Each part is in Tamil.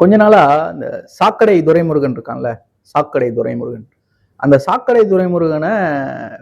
கொஞ்ச நாளா இந்த சாக்கடை துரைமுருகன் இருக்கான்ல சாக்கடை துரைமுருகன். அந்த சாக்கடை துரைமுருகனை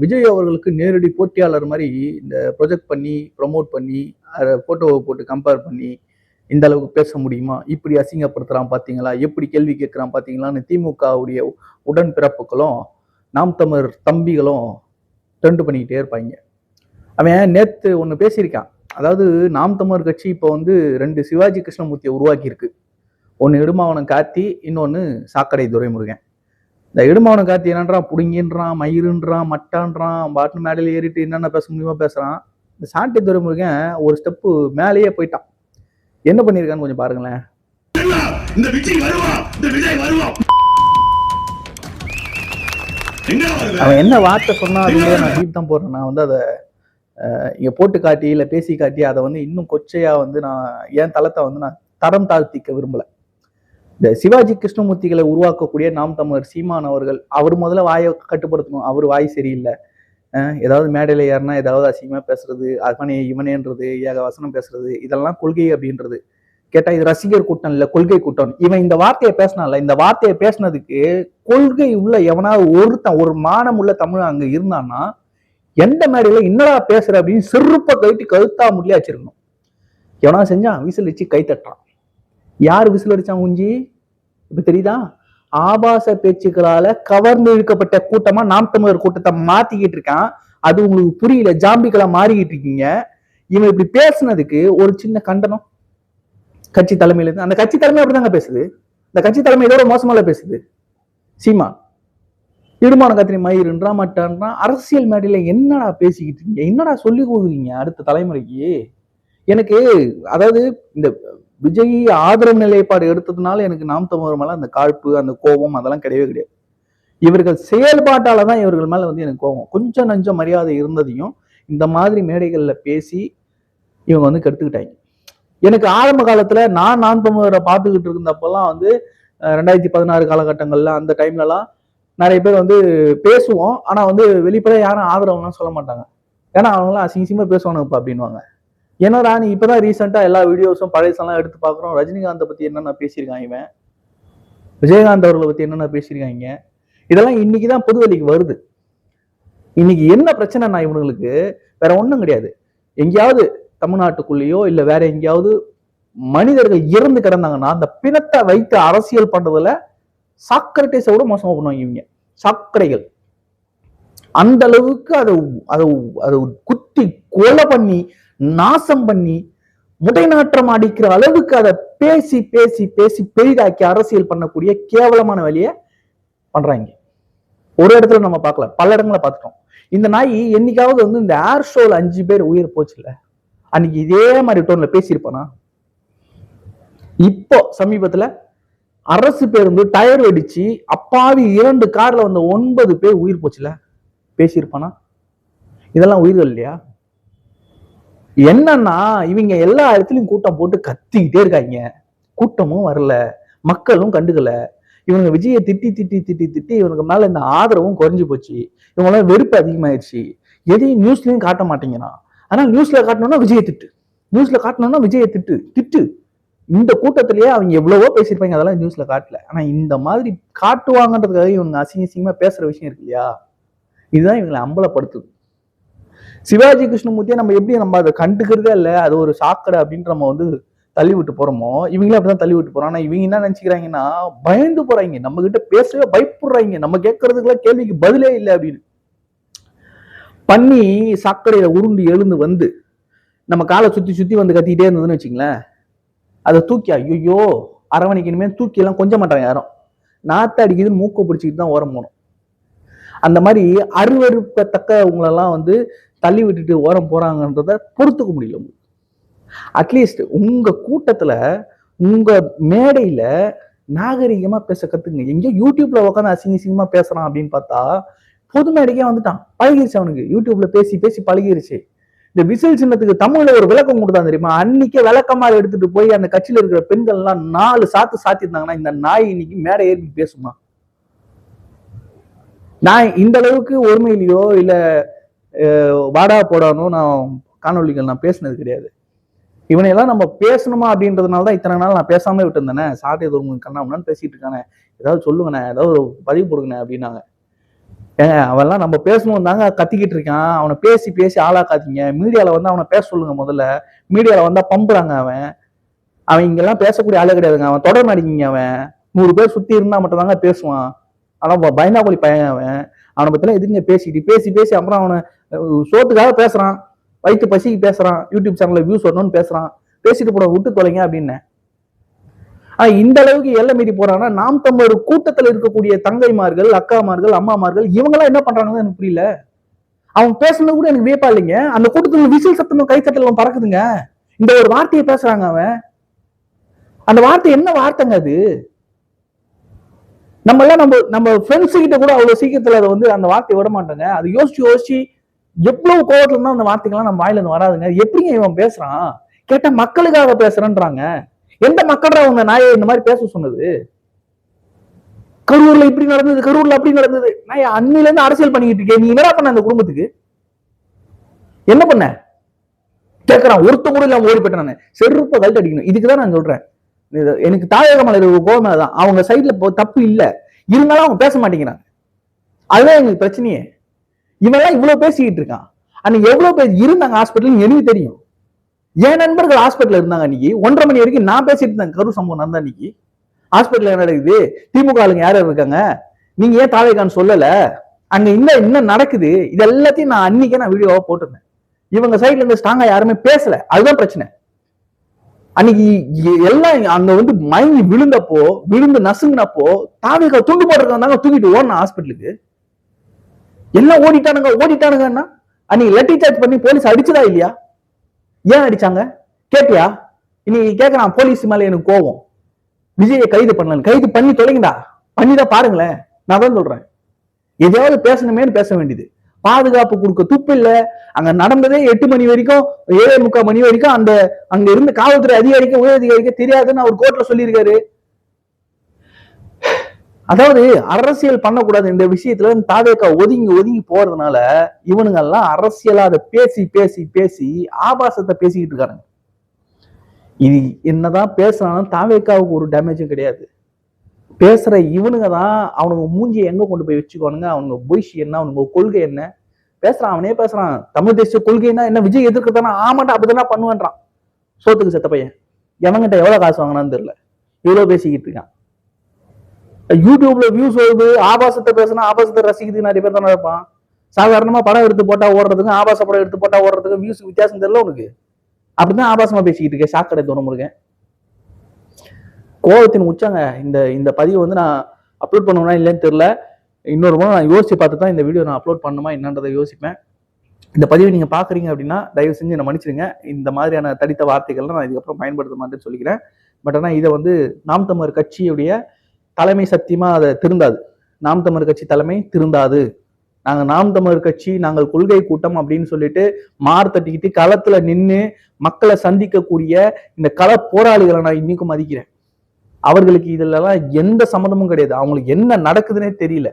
விஜய் அவர்களுக்கு நேரடி போட்டியாளர் மாதிரி இந்த ப்ரொஜெக்ட் பண்ணி ப்ரொமோட் பண்ணி அதை ஃபோட்டோவை போட்டு கம்பேர் பண்ணி இந்த அளவுக்கு பேச முடியுமா? இப்படி அசிங்கப்படுத்துறான் பார்த்தீங்களா எப்படி கேள்வி கேட்குறான் பார்த்தீங்களான்னு திமுகவுடைய உடன்பிறப்புகளும் நாம் தமிழ் தம்பிகளும் ட்ரெண்ட் பண்ணிக்கிட்டே இருப்பாங்க. அவன் நேற்று ஒன்று பேசியிருக்கான். அதாவது நாம் தமிழர் கட்சி இப்போ வந்து ரெண்டு சிவாஜி கிருஷ்ணமூர்த்தியை உருவாக்கியிருக்கு. ஒன்று இடுமாவனம் கார்த்தி இன்னொன்று சாக்கடை துரைமுருகன். இந்த இடுமாவனம் கார்த்தி என்னன்றான்? புடுங்கின்றான் மயிருன்றான் மட்டான்றான் பாட்டு மேடையில் ஏறிட்டு என்னென்ன பேச முடியுமோ பேசுறான். இந்த சாட்டை துரைமுருகன் ஒரு ஸ்டெப்பு மேலேயே போயிட்டான். என்ன பண்ணியிருக்கான்னு கொஞ்சம் பாருங்களேன். இந்த விஜய் வருவான். இந்த விஜய் வருவான். எங்க வருது? அவன் என்ன வார்த்தை சொன்னா அதுலயே நான் டீப் தான் போடுறேன். நான் வந்து அதை இங்க போட்டு காட்டி இல்ல பேசி காட்டி அதை வந்து இன்னும் கொச்சையா வந்து நான் என் தளத்தை வந்து நான் தரம் தாழ்த்திக்க விரும்பல. இந்த சிவாஜி கிருஷ்ணமூர்த்திகளை உருவாக்கக்கூடிய நாம் தமிழர் சீமான் அவர்கள் அவர் முதல்ல வாயை கட்டுப்படுத்தணும். அவர் வாய் சரியில்லை. ஏதாவது மேடையில ஏறினா ஏதாவது அசிங்கமாக பேசுறது அவனே இவனேன்றது ஏக வசனம் பேசுறது இதெல்லாம் கொள்கை அப்படின்றது. கேட்டா இது ரசிகர் கூட்டம் இல்ல கொள்கை கூட்டம். இவன் இந்த வார்த்தையை பேசினால இந்த வார்த்தையை பேசினதுக்கு கொள்கை உள்ள எவனாவது ஒருத்தன் ஒரு மானம் உள்ள தமிழ் அங்க இருந்தான்னா எந்த மேடையில என்னடா பேசுற அப்படின்னு சிறுப்பை கழட்டி கழுத்தா முடியாச்சிருக்கணும் எவனா செஞ்சான் வீசல் வச்சு கை தட்டுறான். யார் விசில் அடிச்சான் குஞ்சி? இப்ப தெரியுதா? ஆபாச பேச்சுக்களால கவர்ந்து இழுக்கப்பட்ட கூட்டமா நாம் தமிழர் கூட்டத்தை மாத்திக்கிட்டு இருக்கான். அது உங்களுக்கு புரியல. ஜாம்பிகளா மாறிக்கிட்டு இருக்கீங்க. இவன் இப்படி பேசுனதுக்கு ஒரு சின்ன கண்டனம். கட்சி தலைமையில இருந்து. அந்த கட்சி தலைமை அப்படிதாங்க பேசுது. இந்த கட்சி தலைமை இதோட மோசமால பேசுது. சீமா திருமான கத்திரி மயிருன்றா மட்டான்றா? அரசியல் மேடையில என்னடா பேசிக்கிட்டு இருக்கீங்க? என்னடா சொல்லி கொடுக்குறீங்க அடுத்த தலைமுறைக்கு? எனக்கு அதாவது இந்த விஜய் ஆதரவு நிலைப்பாடு எடுத்ததுனால எனக்கு நாம் தமிழர் மேல அந்த காழ்ப்பு அந்த கோபம் அதெல்லாம் கிடையவே கிடையாது. இவர்கள் செயல்பாட்டால தான் இவர்கள் மேல வந்து எனக்கு கோபம். கொஞ்சம் நஞ்சம் மரியாதை இருந்ததையும் இந்த மாதிரி மேடைகள்ல பேசி இவங்க வந்து கெடுத்துக்கிட்டாங்க. எனக்கு ஆரம்ப காலத்துல நான் நான் தமிழரை பார்த்துக்கிட்டு இருந்தப்பெல்லாம் வந்து ரெண்டாயிரத்தி பதினாறு காலகட்டங்கள்ல அந்த டைம்லலாம் நிறைய பேர் வந்து பேசுவோம். ஆனா வந்து வெளிப்படையா யாரும் ஆதரவுலாம் சொல்ல மாட்டாங்க. ஏன்னா அவங்களாம் அசிங்கசியமா பேசுவானுப்பா அப்படின்வாங்க ஏன்னா நீ இப்பதான் ரீசெண்டா எல்லா வீடியோஸும் பழையசெல்லாம் எடுத்து பாக்குறோம் ரஜினிகாந்தை பத்தி என்னென்ன பேசியிருக்காங்க இவன்? விஜயகாந்த் அவர்களை பத்தி என்னென்ன பேசியிருக்காங்க இதெல்லாம் இன்னைக்கு தான் பொதுவெளிக்கு வருது. இன்னைக்கு என்ன பிரச்சனைனா இவனுங்களுக்கு? வேற ஒண்ணும் கிடையாது. எங்கேயாவது தமிழ்நாட்டுக்குள்ளேயோ இல்ல வேற எங்கேயாவது மனிதர்கள் இறந்து கிடந்தாங்கன்னா அந்த பிணத்தை வைத்து அரசியல் பண்றதுல சாக்கரட்டேஸை விட மோசமா பண்ணுவாங்க இவங்க. சாக்கடைகள். அந்த அளவுக்கு அதை அதை அதை குத்தி கொலை பண்ணி நாசம் பண்ணி முடைநாற்றம் அடிக்கிற அளவுக்கு அதை பேசி பேசி பேசி பெரிதாக்கி அரசியல் பண்ணக்கூடிய கேவலமான வேலையை பண்றாங்க. ஒரு இடத்துல நம்ம பார்க்கல பல இடங்களை பார்த்துட்டோம். இந்த நாய் என்னைக்காவது வந்து இந்த ஏர் ஷோல அஞ்சு பேர் உயிர் போச்சுல்ல? அன்னைக்கு இதே மாதிரி டோன்ல பேசியிருப்பானா? இப்போ சமீபத்துல அரசு பேருந்து டயர் வெடிச்சு அப்பாவி இரண்டு கார்ல வந்த ஒன்பது பேர் உயிர் போச்சுல பேசியிருப்பானா? இதெல்லாம் உயிர்கள் இல்லையா? என்னன்னா இவங்க எல்லா இடத்துலையும் கூட்டம் போட்டு கத்திக்கிட்டே இருக்காங்க. கூட்டமும் வரல. மக்களும் கண்டுக்கல. இவங்க விஜயை திட்டி திட்டி திட்டி திட்டி இவனுக்கு மேல இந்த ஆதரவும் குறைஞ்சு போச்சு. இவங்களாம் வெறுப்பு அதிகமாயிடுச்சு எதையும் நியூஸ்லயும் காட்ட மாட்டேங்கிறான். ஆனா நியூஸ்ல காட்டணும்னா விஜய திட்டு. நியூஸ்ல காட்டணும்னா விஜய திட்டு. திட்டு. இந்த கூட்டத்திலேயே அவங்க எவ்வளவோ பேசியிருப்பாங்க. அதெல்லாம் நியூஸ்ல காட்டல. ஆனா இந்த மாதிரி காட்டுவாங்கன்றதுக்காக இவங்க அசிங்க அசிங்கமா பேசுற விஷயம் இருக்கு இல்லையா? இதுதான் இவங்களை அம்பலப்படுத்துது. சிவாஜி கிருஷ்ணமூர்த்தியை நம்ம எப்படி நம்ம அதை கண்டுக்கிறதே இல்லை அது ஒரு சாக்கடை அப்படின்னு நம்ம வந்து தள்ளி விட்டு போறோமோ இவங்களே அப்படிதான் தள்ளி விட்டு போறோம் ஆனா இவங்க என்ன நினைச்சுக்கிறாங்கன்னா பயந்து போறாங்க. நம்ம கிட்ட பேசவே பயப்படுறாங்க. நம்ம கேட்கறதுக்குலாம் கேள்விக்கு பதிலே இல்லை அப்படின்னு. பண்ணி சாக்கடையில உருண்டு எழுந்து வந்து நம்ம காலை சுத்தி சுத்தி வந்து கத்திக்கிட்டே இருந்ததுன்னு வச்சுங்களேன் அதை தூக்கி ஐயோ அரவணைக்கணுமே தூக்கி எல்லாம் கொஞ்ச மாட்டாங்க யாரும். நாத்த அடிக்குதுன்னு மூக்க பிடிச்சிக்கிட்டு தான் ஓரம் போகணும். அந்த மாதிரி அருவருப்பத்தக்கவங்களெல்லாம் வந்து தள்ளி விட்டுட்டு ஓரம் போறாங்கன்றத பொறுத்துக்க முடியல உங்களுக்கு. அட்லீஸ்ட் உங்க கூட்டத்துல உங்க மேடையில நாகரிகமா பேச கற்றுக்குங்க எங்கேயோ யூடியூப்ல உட்காந்து அசிங்க அசிங்கமா பேசுறான் அப்படின்னு பார்த்தா பொது மேடைக்கே வந்துட்டான். பழகிருச்சு அவனுக்கு. யூடியூப்ல பேசி பேசி பழகிருச்சு. இந்த விசில் சின்னத்துக்கு தமிழ்ல ஒரு விளக்கம் கொடுத்தான் தெரியுமா? அன்னைக்கே விளக்கமாறு எடுத்துட்டு போய் அந்த கட்சியில இருக்கிற பெண்கள்லாம் நாலு சாத்து சாத்தியிருந்தாங்கன்னா இந்த நாய் இன்னைக்கு மேடை ஏறி பேசுமா? நான் இந்த அளவுக்கு ஒருமையிலையோ இல்லை வாடா போடானோ நான் காணொளிகள் நான் பேசினது கிடையாது. இவனையெல்லாம் நம்ம பேசணுமா அப்படின்றதுனால தான் இத்தனை நாள் நான் பேசாம விட்டுருந்தேனே. சாட்டை ஒரு கண்ணாமண்ணு பேசிட்டு இருக்கானே. ஏதாவது சொல்லுங்கண்ணே ஏதாவது ஒரு பதிவு போடுங்கண்ணே அப்படின்னாங்க. ஏங்க அவன்லாம் நம்ம பேசணும் தாங்க கத்திக்கிட்டு இருக்கான். அவனை பேசி பேசி ஆளாக்காதீங்க. மீடியாவில் வந்து அவனை பேச சொல்லுங்க முதல்ல. மீடியாவில் வந்தால் பம்புறாங்க அவன். அவன் இங்கெல்லாம் பேசக்கூடிய ஆளே கிடையாதுங்க. அவன் தொடர் நடிக்கிங்க அவன். நூறு பேர் சுற்றி இருந்தால் மட்டும்தாங்க பேசுவான். ஆனால் ப- பயந்தாக்குழி பையன் அவன். அவனை பற்றிலாம் எதுங்க பேசிட்டு பேசி பேசி அப்புறம் அவனை சோத்துக்காக பேசுறான். வயிற்று பசிக்கு பேசுறான். யூடியூப் சேனல்ல வியூஸ் வரணும்னு பேசுறான். பேசிட்டு போட விட்டு தொலைங்க அப்படின்னு. ஆனா இந்த அளவுக்கு எல்லை மீறி போறாங்கன்னா நாம் தமிழர் கூட்டத்துல இருக்கக்கூடிய தங்கைமார்கள் அக்காமார்கள் அம்மாமார்கள் இவங்கெல்லாம் என்ன பண்றாங்கன்னு எனக்கு புரியல. அவன் பேசுனது கூட எனக்கு வியப்பா இல்லைங்க. அந்த கூட்டத்துல விசில் சத்தமும் கை சத்தலும் பறக்குதுங்க. இந்த ஒரு வார்த்தையை பேசுறாங்க அவன். அந்த வார்த்தை என்ன வார்த்தைங்க அது? நம்ம எல்லாம் நம்ம நம்ம ஃப்ரெண்ட்ஸ் கிட்ட கூட அவ்வளவு சீக்கிரத்துல அதை வந்து அந்த வார்த்தையை விட மாட்டோங்க. அது யோசிச்சு யோசிச்சு எவ்வளவு கோவத்துல இருந்தா அந்த வார்த்தைகள்லாம் நம்ம வாயில இருந்து வராதுங்க. எப்படிங்க இவன் பேசுறான்? கேட்டா மக்களுக்காக பேசுறேன்றாங்க. எந்த மக்கள்ரா உங்க நாயை இந்த மாதிரி பேச சொன்னது? கரூர்ல இப்படி நடந்தது கரூர்ல அப்படி நடந்தது. நான் அன்னில இருந்து அரசியல் பண்ணிக்கிட்டு இருக்கேன் நீ என்ன பண்ண அந்த குடும்பத்துக்கு? என்ன பண்ண? கேட்கறான் ஒருத்த கூட இல்லாம ஓடி போயிட்டேன் நான். செருப்ப கழுத்து அடிக்கணும். இதுக்குதான் நான் சொல்றேன். இது எனக்கு தாயக மலை கோபம் தான் அவங்க சைட்ல தப்பு இல்ல. இருந்தாலும் அவங்க பேச மாட்டேங்கிறாங்க. அதுதான் எங்களுக்கு பிரச்சனையே. இவெல்லாம் இவ்வளவு பேசிக்கிட்டு இருக்கான். அன்னைக்கு எவ்வளவு பேர் இருந்தாங்க ஹாஸ்பிட்டல் எனக்கு தெரியும்? என் நண்பர்கள் ஹாஸ்பிட்டல் இருந்தாங்க அன்னைக்கு. ஒன்றரை மணி வரைக்கும் நான் பேசிட்டு இருந்தேன். கரு சம்பவம் நடந்த அன்னைக்கு. ஹாஸ்பிட்டல் என்ன நடக்குது? திமுக ஆளுங்க யார் யார் இருக்காங்க? நீங்க ஏன் தாவேகான்னு சொல்லல? அங்க இன்னும் என்ன நடக்குது? இது எல்லாத்தையும் நான் அன்னைக்கே நான் வீடியோவா போட்டிருந்தேன். இவங்க சைட்ல இருந்து ஸ்ட்ராங்கா யாருமே பேசல. அதுதான் பிரச்சனை. அன்னைக்கு எல்லாம் அங்க வந்து மயங்கி விழுந்தப்போ விழுந்து நசுங்கினப்போ தாவேகா துண்டு போட்டிருக்காங்க தூக்கிட்டு ஓடணும் ஹாஸ்பிட்டலுக்கு எல்லாம் ஓடிட்டானுங்க ஓடிட்டானுங்கன்னா அன்னைக்கு லட்டி சார்ஜ் பண்ணி போலீஸ் அடிச்சதா இல்லையா? ஏன் அடிச்சாங்க? கேட்டியா? இன்னைக்கு கேட்கறான் போலீஸ் மேல எனக்கு கோவம். விஜயை கைது பண்ணல கைது பண்ணி தொலைங்கடா. பண்ணிதான் பாருங்களேன். நான் தான் சொல்றேன். எதையாவது பேசணுமேனு பேச வேண்டியது. பாதுகாப்பு கொடுக்க துப்பு இல்ல. அங்க நடந்ததே எட்டு மணி வரைக்கும் ஏழே முக்கால் மணி வரைக்கும் அந்த அங்க இருந்த காவல்துறை அதிகாரிக்கு உயர் அதிகாரிக்கு தெரியாதுன்னு அவர் கோர்ட்ல சொல்லியிருக்காரு. அதாவது அரசியல் பண்ணக்கூடாது இந்த விஷயத்துல தாவேக்கா ஒதுங்கி ஒதுங்கி போறதுனால இவனுங்க எல்லாம் அரசியலா அதை பேசி பேசி பேசி ஆபாசத்தை பேசிக்கிட்டு இருக்காங்க இது என்னதான் பேசுனாலும் தாவேக்காவுக்கு ஒரு டேமேஜும் கிடையாது. பேசுற இவனுங்க தான் அவனுங்க மூஞ்சியை எங்க கொண்டு போய் வச்சுக்கோனுங்க அவனுங்க பொய்ஷி என்ன? அவனுங்க கொள்கை என்ன? பேசுறான் அவனே பேசுறான். தமிழ் தேசிய கொள்கைன்னா என்ன? விஜய் எதிர்க்கிறதானா ஆமாட்ட அப்படிதான் பண்ணுவேன்றான். சோத்துக்கு செத்த பையன். எவன்கிட்ட எவ்வளவு காசு வாங்கினான்னு தெரியல. இவ்வளவு பேசிக்கிட்டு இருக்கான். யூடியூப்ல வியூஸ் வருது ஆபாசத்தை பேசினா ஆபாசத்தை ரசிக்கிறதுக்கு நிறைய பேர் தானே இருப்பான். சாதாரணமா படம் எடுத்து போட்டா ஓடுறதுக்கும் ஆபாச படம் எடுத்து போட்டா ஓடுறதுக்கும் வியூஸ் வித்தியாசம் தெரியல உனக்கு? அப்படிதான் ஆபாசமா பேசிக்கிட்டு இருக்கேன். சாக்கடை தோணும் இருக்கேன். கோபத்தின் உச்சங்க. இந்த இந்த பதிவு வந்து நான் அப்லோட் பண்ணுவேனா இல்லைன்னு தெரியல. இன்னொரு முறை நான் யோசிச்சு பார்த்து தான் இந்த வீடியோ நான் அப்லோட் பண்ணுமா என்னன்றதை யோசிப்பேன். இந்த பதிவை நீங்க பாக்குறீங்க அப்படின்னா தயவு செஞ்சு என்னை மன்னிச்சிடுங்க இந்த மாதிரியான தடித்த வார்த்தைகள்லாம் நான் இதுக்கப்புறம் பயன்படுத்த மாட்டேன்னு சொல்லிக்கிறேன். பட் ஆனால் இதை வந்து நாம் தமிழர் கட்சியுடைய தலைமை சத்தியமா அதை திருந்தாது. நாம் தமிழர் கட்சி தலைமை திருந்தாது. நாங்க நாம் தமிழர் கட்சி நாங்கள் கொள்கை கூட்டம் அப்படின்னு சொல்லிட்டு மார் தட்டிக்கிட்டு களத்துல நின்று மக்களை சந்திக்கக்கூடிய இந்த கள போராளிகளை நான் இன்னைக்கும் மதிக்கிறேன். அவர்களுக்கு இதுலலாம் எந்த சம்மந்தமும் கிடையாது. அவங்களுக்கு என்ன நடக்குதுன்னே தெரியல.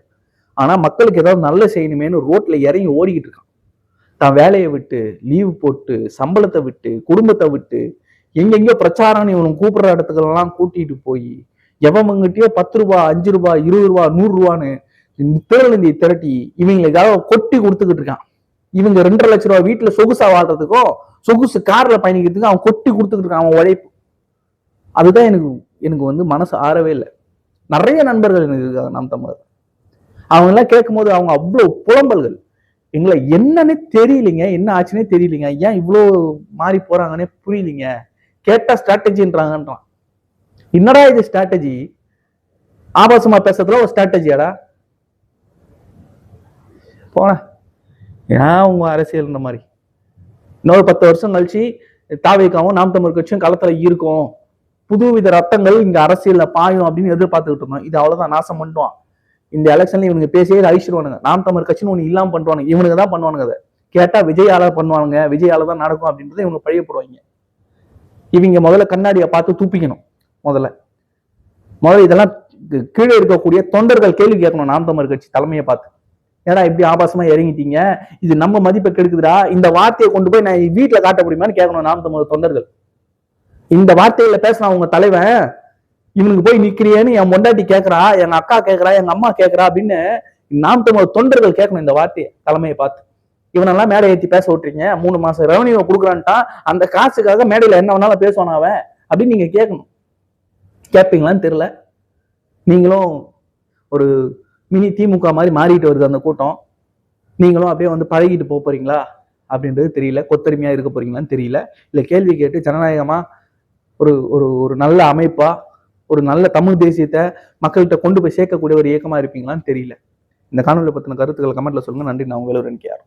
ஆனா மக்களுக்கு ஏதாவது நல்ல செய்யணுமேனு ரோட்ல இறங்கி ஓடிக்கிட்டு இருக்கான். தான் வேலையை விட்டு லீவு போட்டு சம்பளத்தை விட்டு குடும்பத்தை விட்டு எங்கெங்கயோ பிரச்சாரம் இவனுக்கு கூப்பிடுற இடத்துக்கெல்லாம் கூட்டிட்டு போய் எவங்கிட்டயோ பத்து ரூபா அஞ்சு ரூபா இருபது ரூபா நூறு ரூபான்னு தேர்தந்தி திரட்டி இவங்களுக்காக கொட்டி கொடுத்துக்கிட்டு இருக்கான். இவங்க ரெண்டரை லட்ச ரூபா வீட்டுல சொகுசா வாழ்றதுக்கும் சொகுசு கார்ல பயணிக்கிறதுக்கும் அவன் கொட்டி கொடுத்துக்கிட்டு இருக்கான் அவன் உழைப்பு. அதுதான் எனக்கு எனக்கு வந்து மனசு ஆறவே இல்லை. நிறைய நண்பர்கள் எனக்கு இருக்காங்க நம் தமிழர். அவங்க எல்லாம் கேட்கும்போது அவங்க அவ்வளோ புலம்பல்கள். எங்களை என்னன்னே தெரியலைங்க என்ன ஆச்சுன்னே தெரியலைங்க. ஏன் இவ்வளோ மாறி போறாங்கன்னே புரியலைங்க. கேட்டா ஸ்ட்ராட்டஜின்றாங்கன்றான் என்னடா இது ஸ்ட்ராட்டஜி ஆபாசமா பேசுறதுல ஒரு ஸ்ட்ராட்டஜியாடா போன ஏன் உங்க அரசியல் இந்த மாதிரி. இன்னொரு பத்து வருஷம் கழிச்சு தாவேக்காவும் நாம் தமிழ் கட்சியும் களத்துல இருக்கும். புதுவித ரத்தங்கள் இங்க அரசியல்ல பாயும் அப்படின்னு எதிர்பார்த்துக்கிட்டு இருந்தோம். இது அவ்வளவுதான் நாசம் பண்ணுவான் இந்த எலெக்ஷன்ல இவனுக்கு பேசியே அழிச்சிருவானுங்க. நாம் தமிழ் கட்சின்னு ஒண்ணு இல்லாம பண்ணுவானுங்க இவனுங்க தான் பண்ணுவானுங்க அதை. கேட்டா விஜயால பண்ணுவானுங்க. விஜயால தான் நடக்கும் அப்படின்றத இவங்க பழையப்படுவாங்க. இவங்க முதல்ல கண்ணாடியை பார்த்து தூப்பிக்கணும். முதல்ல. முதல்ல இதெல்லாம் கீழே இருக்கக்கூடிய தொண்டர்கள் கேள்வி கேட்கணும். நாம் தமிழர் கட்சி தலைமையை பார்த்து. ஏடா இப்படி ஆபாசமா இறங்கிட்டீங்க? இது நம்ம மதிப்பை கெடுக்குதுடா. இந்த வார்த்தையை கொண்டு போய் நான் வீட்டுல காட்ட முடியுமான்னு கேட்கணும் நாம் தமிழர் தொண்டர்கள். இந்த வார்த்தையில பேசின உங்க தலைவன் இவனுக்கு போய் நிக்கிறியேன்னு என் பொண்டாட்டி கேக்குறா எங்க அக்கா கேக்குறா எங்க அம்மா கேக்குறா அப்படின்னு நாம் தமிழர் தொண்டர்கள் கேட்கணும் இந்த வார்த்தையை தலைமையை பார்த்து. இவனெல்லாம் மேடை ஏற்றி பேச விட்டுறீங்க. மூணு மாசம் ரெவன்யூ கொடுக்குறான்ட்டான். அந்த காசுக்காக மேடையில என்ன வேணாலும் பேசுவான் அவன் அப்படின்னு நீங்க கேட்கணும். கேட்பீங்களான்னு தெரியல. நீங்களும் ஒரு மினி திமுக மாதிரி மாறிட்டு வருது அந்த கூட்டம். நீங்களும் அப்படியே வந்து பழகிட்டு போக போறீங்களா? அப்படின்றது தெரியல. கொத்தரிமையா இருக்க போறீங்களான்னு தெரியல. இல்லை கேள்வி கேட்டு ஜனநாயகமா ஒரு ஒரு ஒரு நல்ல அமைப்பா ஒரு நல்ல தமிழ் தேசியத்தை மக்கள்கிட்ட கொண்டு போய் சேர்க்கக்கூடிய ஒரு இயக்கமா இருப்பீங்களான்னு தெரியல. இந்த காணொலியை பத்தின கருத்துக்களை கமெண்ட்ல சொல்லுங்க. நன்றி. நான் உங்களோட கேர்